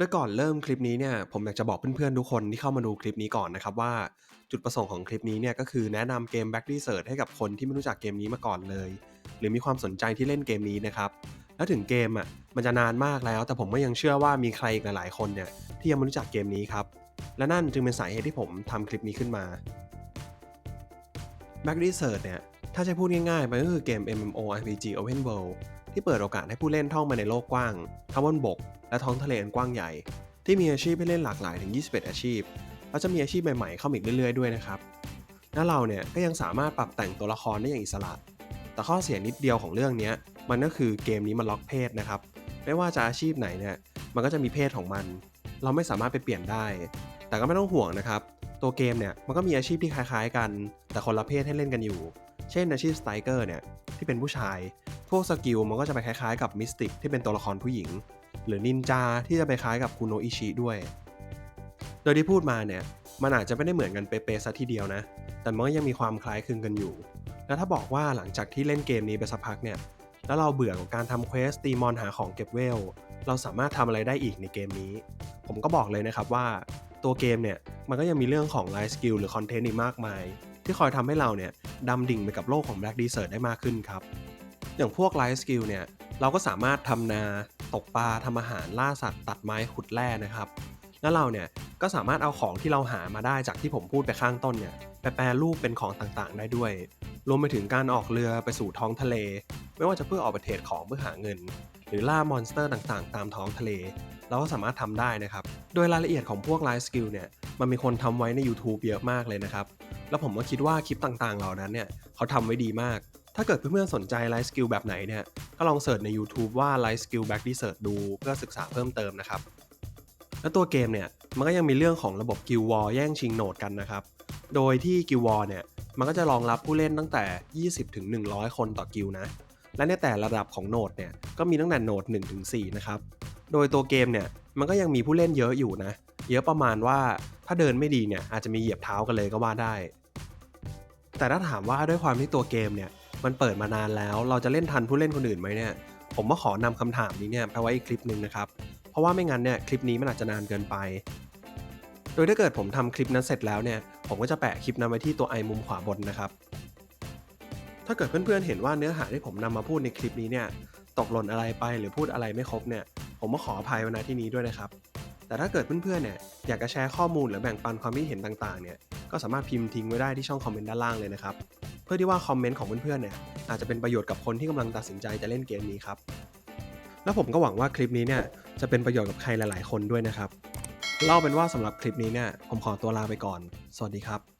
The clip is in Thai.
โดยก่อนเริ่มคลิปนี้เนี่ยผมอยากจะบอกเพื่อนๆทุกคนที่เข้ามาดูคลิปนี้ก่อนนะครับว่าจุดประสงค์ของคลิปนี้เนี่ยก็คือแนะนำเกม Back Research ให้กับคนที่ไม่รู้จักเกมนี้มาก่อนเลย หรือมีความสนใจที่เล่นเกมนี้นะครับแล้วถึงเกมอะมันจะนานมากแล้ว แต่ผมก็ยังเชื่อว่ามีใครอีกหลายๆคนเนี่ยที่ยังไม่รู้จักเกมนี้ครับและนั่นจึงเป็นสาเหตุที่ผมทำคลิปนี้ขึ้นมา Back Research เนี่ยถ้าจะพูดง่ายๆมันก็คือเกม MMORPG Open World ที่เปิดโอกาสให้ผู้เล่นท่องมาในโลกกว้างทั้งบนบก และท้องทะเลอันกว้างใหญ่ ที่มีอาชีพให้เล่นหลากหลายถึง 21 อาชีพ แล้วจะมีอาชีพใหม่ๆเข้ามาอีกเรื่อยๆด้วยนะครับและเราเนี่ยก็ยังสามารถปรับแต่งตัวละครได้อย่างอิสระ แต่ข้อเสียนิดเดียวของเรื่องนี้มันก็คือเกมนี้มันล็อกเพศนะครับ ไม่ว่าจะอาชีพไหนเนี่ยมันก็จะมีเพศของมัน เราไม่สามารถไปเปลี่ยนได้ แต่ก็ไม่ต้องห่วงนะครับ ตัวเกมเนี่ยมันก็มีอาชีพที่คล้ายๆกัน แต่คนละเพศให้เล่นกันอยู่ เช่นอาชีพสไตรเกอร์เนี่ยที่เป็นผู้ชาย พวกสกิลมันก็จะไปคล้ายๆกับมิสติกที่เป็นตัวละครผู้หญิง หรือนินจาที่จะไปคล้ายกับคุโนอิชิด้วย โดยที่พูดมาเนี่ยมันอาจจะไม่ได้เหมือนกันเป๊ะๆซะทีเดียวนะ แต่มันก็ยังมีความคล้ายคลึงกันอยู่ แล้วถ้าบอกว่าหลังจากที่เล่นเกมนี้ไปสักพักเนี่ย แล้วเราเบื่อกับการทำเควสตีมอนหาของเก็บเวล เราสามารถทำอะไรได้อีกในเกมนี้ ผมก็บอกเลยนะครับว่าตัวเกมเนี่ยมันก็ยังมีเรื่องของไลฟ์สกิลหรือคอนเทนต์อีกมากมาย ที่คอยทำให้เราเนี่ยดำดิ่งไปกับโลกของ Black Desert ได้มากขึ้นครับ อย่างพวกไลฟ์สกิลเนี่ยเราก็สามารถทำนาตกปลาทำอาหารล่าสัตว์ตัดไม้ขุดแร่นะครับ แล้วเราเนี่ยก็สามารถเอาของที่เราหามาได้จากที่ผมพูดไปข้างต้นเนี่ยไปแปรรูปเป็นของต่างๆ ได้ด้วย รวมไปถึงการออกเรือไปสู่ท้องทะเล ไม่ว่าจะเพื่อออกไปเทรดของเพื่อหาเงิน หรือล่ามอนสเตอร์ต่างๆ ตามท้องทะเล เราก็สามารถทำได้นะครับ โดยรายละเอียดของพวกไลฟ์สกิลเนี่ย มันมีคนทำไว้ใน YouTube เยอะมากเลยนะครับ แล้วผมก็คิดว่าคลิปต่างๆ เหล่านั้นเนี่ยเขาทำไว้ดีมาก ถ้าเกิดเพื่อนๆสนใจไลฟ์สกิลแบบไหนเนี่ยก็ลองเสิร์ชใน YouTube ว่า Life Skill Back Research ดูเพื่อศึกษาเพิ่มเติมนะครับแล้วตัวเกมเนี่ยมันก็ยังมีเรื่องของระบบกิลวอลแย่งชิงโหนดกันนะครับ โดยที่กิลวอลเนี่ยมันก็จะรองรับผู้เล่นตั้งแต่ 20ถึง100คนต่อกิลนะ และในแต่ระดับของโหนดเนี่ยก็มีตั้งแต่โหนด1ถึง4นะครับ โดยตัวเกมเนี่ยมันก็ยังมีผู้เล่นเยอะอยู่นะ เยอะประมาณว่า ถ้าเดินไม่ดีเนี่ยอาจจะมีเหยียบเท้ากันเลยก็ว่าได้ แต่ถ้าถามว่าด้วยความที่ตัวเกมเนี่ยมันเปิดมานานแล้ว เราจะเล่นทันผู้เล่นคนอื่นไหมเนี่ย ผมก็ขอนำคำถามนี้เนี่ยไปไว้อีกคลิปหนึ่งนะครับ เพราะว่าไม่งั้นเนี่ยคลิปนี้มันอาจจะนานเกินไป โดยถ้าเกิดผมทำคลิปนั้นเสร็จแล้วเนี่ยผมก็จะแปะคลิปนั้นไว้ที่ตัวไอมุมขวาบนนะครับ ถ้าเกิดเพื่อนๆเห็นว่าเนื้อหาที่ผมนำมาพูดในคลิปนี้เนี่ยตกหล่นอะไรไปหรือพูดอะไรไม่ครบเนี่ย ผมก็ขออภัยว้ณที่นี้ด้วยนะครับ แต่ถ้าเกิดเพื่อนๆเนี่ยอยากจะแชร์ข้อมูลหรือแบ่งปันความคิดเห็นต่างๆเนี่ยก็สามารถพิมพ์ทิ้งไว้ได้ที่ช่องคอมเมนต์ด้านล่างเลยนะครับเพื่อที่ว่าคอมเมนต์ของเพื่อนๆเนี่ยอาจจะเป็นประโยชน์กับคนที่กำลังตัดสินใจจะเล่นเกมนี้ครับแล้วผมก็หวังว่าคลิปนี้เนี่ยจะเป็นประโยชน์กับใครหลาย ๆ คนด้วยนะครับเล่าเป็นว่าสำหรับคลิปนี้เนี่ยผมขอตัวลาไปก่อน สวัสดีครับ